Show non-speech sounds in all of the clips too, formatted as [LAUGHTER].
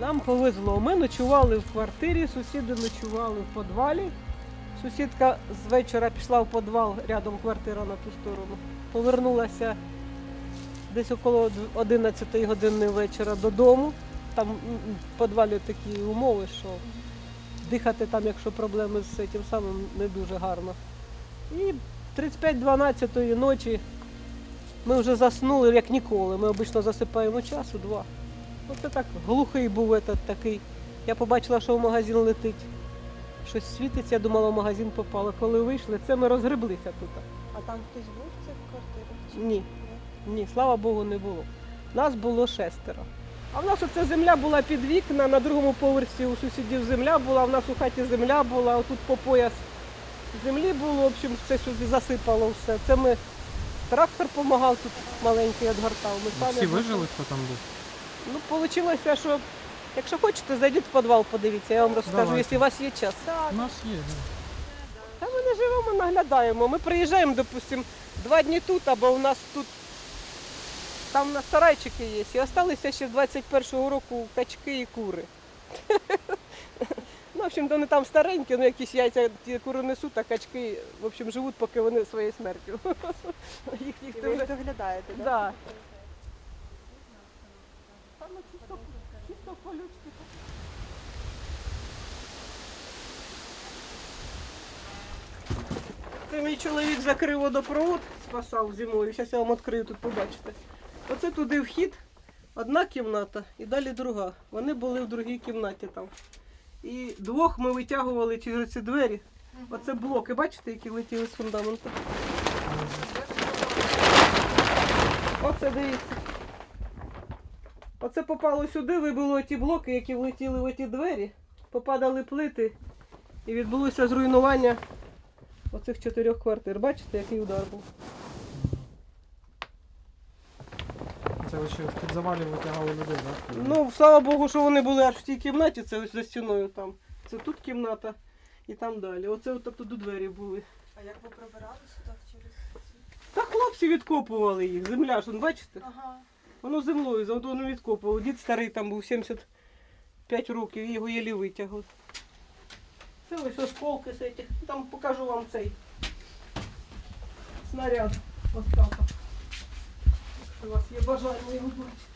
Нам повезло. Ми ночували в квартирі, сусіди ночували в підвалі. Сусідка з вечора пішла в підвал, рядом квартира на ту сторону. Повернулася десь около 11 години вечора додому. Там в підвалі такі умови, що дихати там, якщо проблеми з цим самим, не дуже гарно. І 35-12 ночі ми вже заснули, як ніколи. Ми обично засипаємо часу два. Оце так глухий був этот такий. Я побачила, що в магазин летить. Щось світиться, я думала, в магазин попало. Коли вийшли, це ми розгреблися тут. А там хтось був в цих квартирах? чи Ні, ні, слава Богу, не було. Нас було шестеро. А в нас оця земля була під вікна, на другому поверсі у сусідів земля була, в нас у хаті земля була, отут по пояс землі було, в общем, це сюди засипало все. Це ми трактор допомагав тут маленький відгортав. Ми самі Всі вижили, хто там був? Ну, вийшло, що якщо хочете, зайдіть в підвал, подивіться, я вам розкажу, Давайте. якщо у вас є час. У нас є, да. Та ми не живемо, наглядаємо. Ми приїжджаємо, допустимо, два дні тут, або у нас тут там на сарайчики є. І залишилися ще з 21-го року качки і кури. [LAUGHS] Ну, в общем, вони там старенькі, ну якісь яйця ті кури несуть, а качки, в общем, живуть, поки вони своєю смертю. [LAUGHS] Їх І ви вже. їх доглядаєте, так? Да. Там чисто, чисто колючки. Це мій чоловік закрив водопровод, спасав зимою. Зараз я вам відкрию тут побачите. Оце туди вхід, одна кімната і далі друга. Вони були в другій кімнаті там. І двох ми витягували через ці двері. Оце блоки, бачите, які летіли з фундаменту. Оце дивіться. Оце попало сюди, вибило ті блоки, які влетіли в ті двері, попадали плити і відбулося зруйнування оцих чотирьох квартир. Бачите, який удар був? Це ви ще під завалів витягали людей, так? Ну, слава Богу, що вони були аж в тій кімнаті, це ось за стіною там. Це тут кімната і там далі. Оце от тут двері були. А як ви пробирали сюди через ці? Та хлопці відкопували їх, земля ж, он, бачите? Ага. Воно землею, за воно відкопував. Дід старий там був 75 років, його єлі витягли. Це ось осколки з цих. Там покажу вам цей снаряд. Ось так. Якщо у вас є бажання його бачити.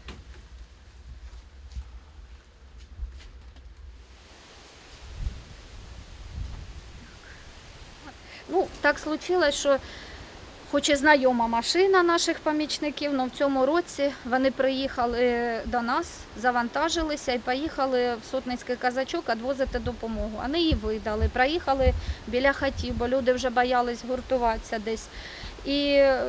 Ну, так случилось, що хоч і знайома машина наших помічників, але в цьому році вони приїхали до нас, завантажилися і поїхали в Сотницький казачок відвозити допомогу. Вони її видали, проїхали біля хатів, бо люди вже боялись гуртуватися десь. І е,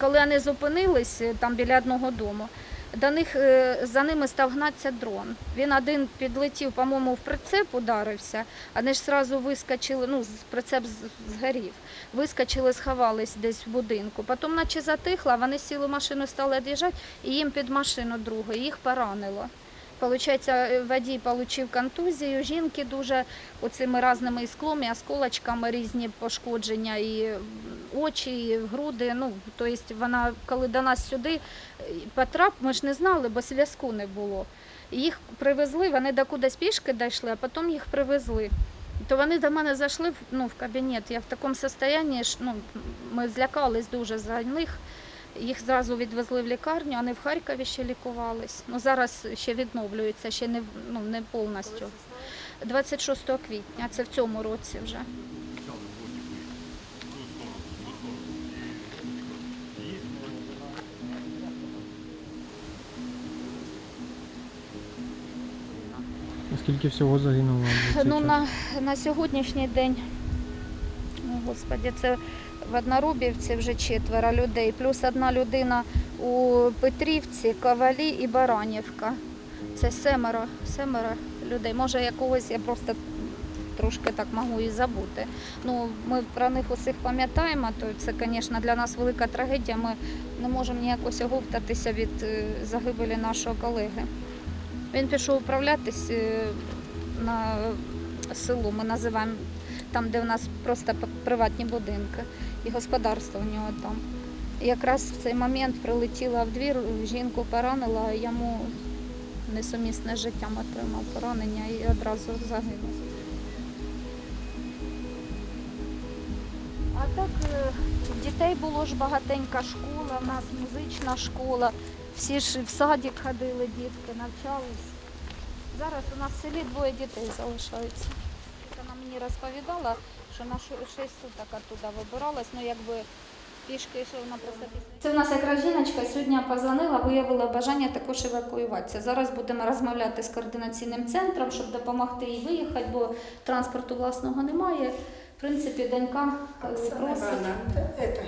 коли вони зупинились е, там біля одного дому, до них е, за ними став гнатися дрон. Він один підлетів, по-моєму, в прицеп ударився, а вони ж одразу вискочили, ну, прицеп згорів. Вискочили, сховались десь в будинку. Потім, наче затихла, вони сіли в машину, стали від'їжджати, і їм під машину другу, їх поранило. Получається, водій отримав контузію, жінки дуже оцими різними і склом, осколочками різні пошкодження, і очі, і груди. Ну, тобто вона, коли до нас сюди е, потрап, ми ж не знали, бо зв'язку не було. Їх привезли, вони до кудись пішки дійшли, а потім їх привезли. То вони до мене зайшли ну, в кабінет. Я в такому стані, ну, ми злякались дуже за них. Їх зразу відвезли в лікарню, вони в Харкові ще лікувались. Ну, зараз ще відновлюються, ще не, ну, не повністю. 26 квітня, це в цьому році вже. Скільки всього загинуло? Ну, на, на сьогоднішній день, ну, господі, це в Однорубівці вже четверо людей, плюс одна людина у Петрівці, Ковалі і Баранівка. Це семеро, семеро людей. Може, якогось я просто трошки так можу і забути. Ну, ми про них усіх пам'ятаємо, то це, звісно, для нас велика трагедія. Ми не можемо ніякось оговтатися від е, загибелі нашого колеги. Він пішов управлятись е, на село, ми називаємо там, де в нас просто приватні будинки і господарство у нього там. І якраз в цей момент прилетіла в двір, жінку поранила, йому несумісне життям отримав поранення і одразу загинув. А так е, дітей було ж багатенька школа, в нас музична школа, всі ж в садик ходили дітки, навчались. Зараз у нас в селі двоє дітей залишаються. Мені розповідала, що на 6 суток оттуда вибиралась, ну якби пішки, що вона просто після. Це в нас якраз жіночка сьогодні позвонила, виявила бажання також евакуюватися. Зараз будемо розмовляти з координаційним центром, щоб допомогти їй виїхати, бо транспорту власного немає. В принципі, донька е, просить.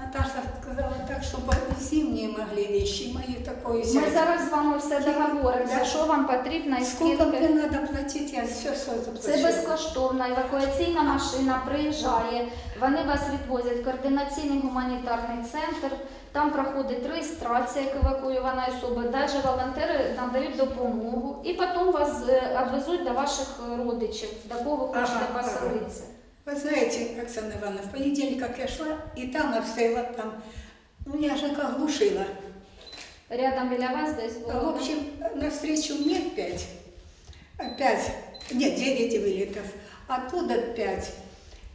Наташа сказала так, чтобы зимние могли вещи мои такое Ми зараз з вами все договоримося, Да. що вам потрібно і скільки. мне надо платить, я все, все заплачу. Це безкоштовна евакуаційна машина приїжджає. Вони вас відвозять в координаційний гуманітарний центр. Там проходить реєстрація як евакуйованої особи. Далі волонтери надають допомогу і потім вас е, відвезуть до ваших родичів, до кого ви хочете Ага, ага. поселитися. Вы знаете, Оксана Ивановна, в понедельник, как я шла, и там обстояла там, ну, меня же как глушила. Рядом біля вас десь було. В общем, навстречу мне пять, пять, нет, девять вылетов, оттуда пять.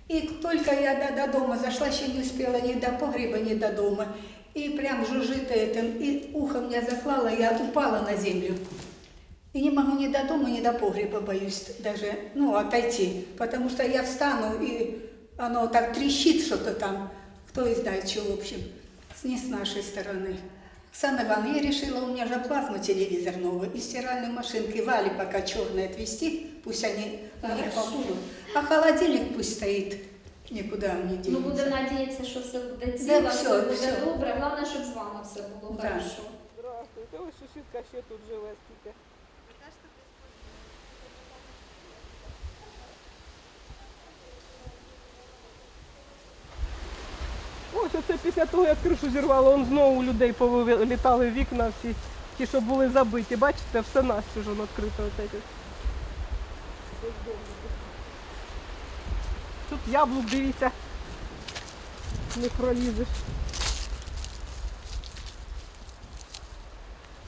И только я до, до дома зашла, еще не успела ни до погреба, ни до дома. И прям жужжит этим, и ухо меня заклало, я упала на землю. И не могу ни до дома, ни до погреба, боюсь даже, ну, отойти. Потому что я встану, и оно так трещит что-то там. Кто и знает, что, в общем, с- не с нашей стороны. Оксана Ивановна, я решила, у меня же плазма телевизор новый, и стиральной машинки Вали пока черные отвезти, пусть они у них Хорошо. побудут. А холодильник пусть стоит, никуда он не Ну, денется. будемо надіятися, що все буде Да, ціло, все, все буде все. добре. Головне, щоб з вами все було Да. хорошо. Здравствуйте, ось сусідка ще тут живе скільки. Оце після того, як кришу зірвало, он знову людей повилітали вікна всі, ті, що були забиті. Бачите, все настіж воно відкрито. Оце. Тут яблук, дивіться, не пролізеш.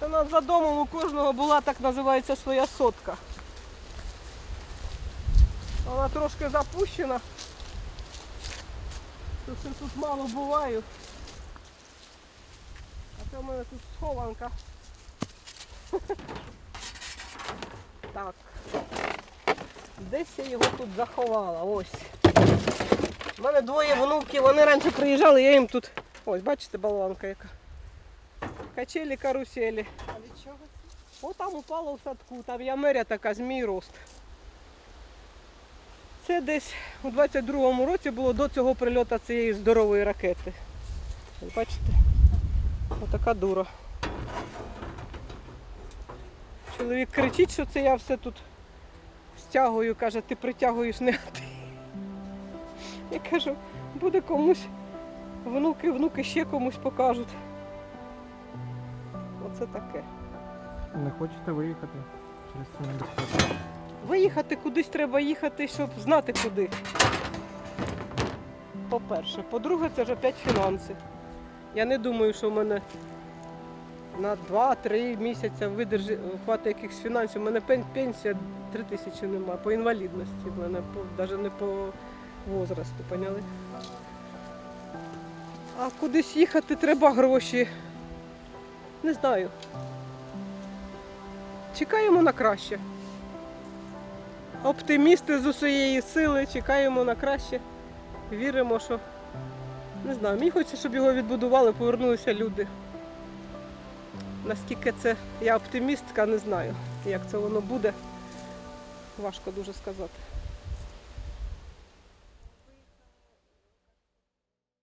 У нас за домом у кожного була так називається своя сотка. Вона трошки запущена. Тут, ще тут мало буваю. А це в мене тут схованка. [LAUGHS] Так. Десь я його тут заховала. Ось. У мене двоє внуків, вони раніше приїжджали, я їм тут. Ось, бачите, болванка яка. Качелі, каруселі. А від чого це? О, там упало в садку, там ямеря така, змій рост. Це десь у 22-му році було до цього прильоту цієї здорової ракети. Бачите? Отака дура. Чоловік кричить, що це я все тут стягую, каже, ти притягуєш не ти. Я кажу, буде комусь, внуки, внуки ще комусь покажуть. Оце таке. Не хочете виїхати через цю небезпеку? Виїхати кудись треба їхати, щоб знати куди. По-перше. По-друге, це ж опять фінанси. Я не думаю, що в мене на 2-3 місяці видержи, хватить якихось фінансів. У мене пенсія 3 тисячі немає, по інвалідності, в мене навіть не по возрасту, поняли? А кудись їхати треба гроші. Не знаю. Чекаємо на краще. Оптимісти з усієї сили, чекаємо на краще. Віримо, що не знаю, мені хочеться, щоб його відбудували, повернулися люди. Наскільки це я оптимістка, не знаю, як це воно буде. Важко дуже сказати.